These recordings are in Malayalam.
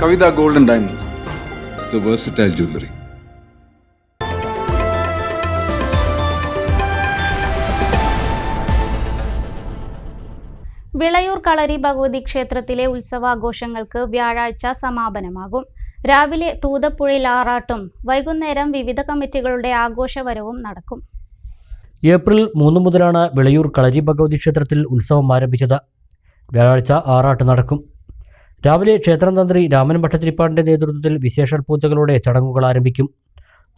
Kavitha golden diamonds. The versatile jewellery Vilayur Kalari Bhagavathi ക്ഷേത്രത്തിലെ ഉത്സവാഘോഷങ്ങൾക്ക് വ്യാഴാഴ്ച സമാപനമാകും. രാവിലെ തൂതപ്പുഴയിൽ ആറാട്ടും വൈകുന്നേരം വിവിധ കമ്മിറ്റികളുടെ ആഘോഷവരവും നടക്കും. ഏപ്രിൽ മൂന്ന് മുതലാണ് വിളയൂർ കളരി ഭഗവതി ക്ഷേത്രത്തിൽ ഉത്സവം ആരംഭിച്ചത്. വ്യാഴാഴ്ച ആറാട്ട് നടക്കും. രാവിലെ ക്ഷേത്രം തന്ത്രി രാമൻ ഭട്ടതിരിപ്പാടിന്റെ നേതൃത്വത്തിൽ വിശേഷ പൂജകളോടെ ചടങ്ങുകൾ ആരംഭിക്കും.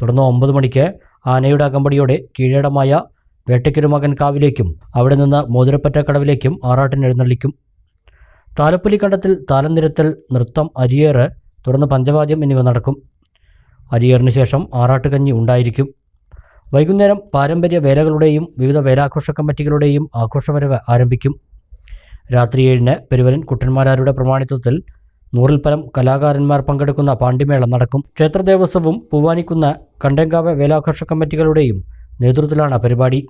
തുടർന്ന് ഒമ്പത് മണിക്ക് ആനയുടെ അകമ്പടിയോടെ കീഴടമായ വേട്ടയ്ക്കൊരു കാവിലേക്കും അവിടെ നിന്ന് മോതിരപ്പറ്റ കടവിലേക്കും ആറാട്ടിന് എഴുന്നള്ളിക്കും. താലപ്പൊലി കണ്ടത്തിൽ താലം നിരത്തൽ നൃത്തം അരിയേറ് തുടർന്ന് പഞ്ചവാദ്യം എന്നിവ നടക്കും. അരിയേറിന് ശേഷം ആറാട്ടുകഞ്ഞി ഉണ്ടായിരിക്കും. വൈകുന്നേരം പാരമ്പര്യ വേലകളുടെയും വിവിധ വേലാഘോഷ കമ്മിറ്റികളുടെയും ആഘോഷവരവ് ആരംഭിക്കും. രാത്രി ഏഴിന് പെരുവരൻ കുട്ടന്മാരാരുടെ പ്രമാണിത്വത്തിൽ നൂറിൽ പരം കലാകാരന്മാർ പങ്കെടുക്കുന്ന പാണ്ഡിമേള നടക്കും. ക്ഷേത്ര ദേവസ്വവും പൂവാനിക്കുന്ന കണ്ടങ്കാവ് വേലാഘോഷ കമ്മിറ്റികളുടെയും നേതൃത്വത്തിലാണ് പരിപാടി.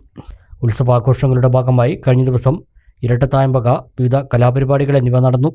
ഉത്സവാഘോഷങ്ങളുടെ ഭാഗമായി കഴിഞ്ഞ ദിവസം ഇരട്ടത്തായമ്പക വിവിധ കലാപരിപാടികൾ എന്നിവ നടന്നു.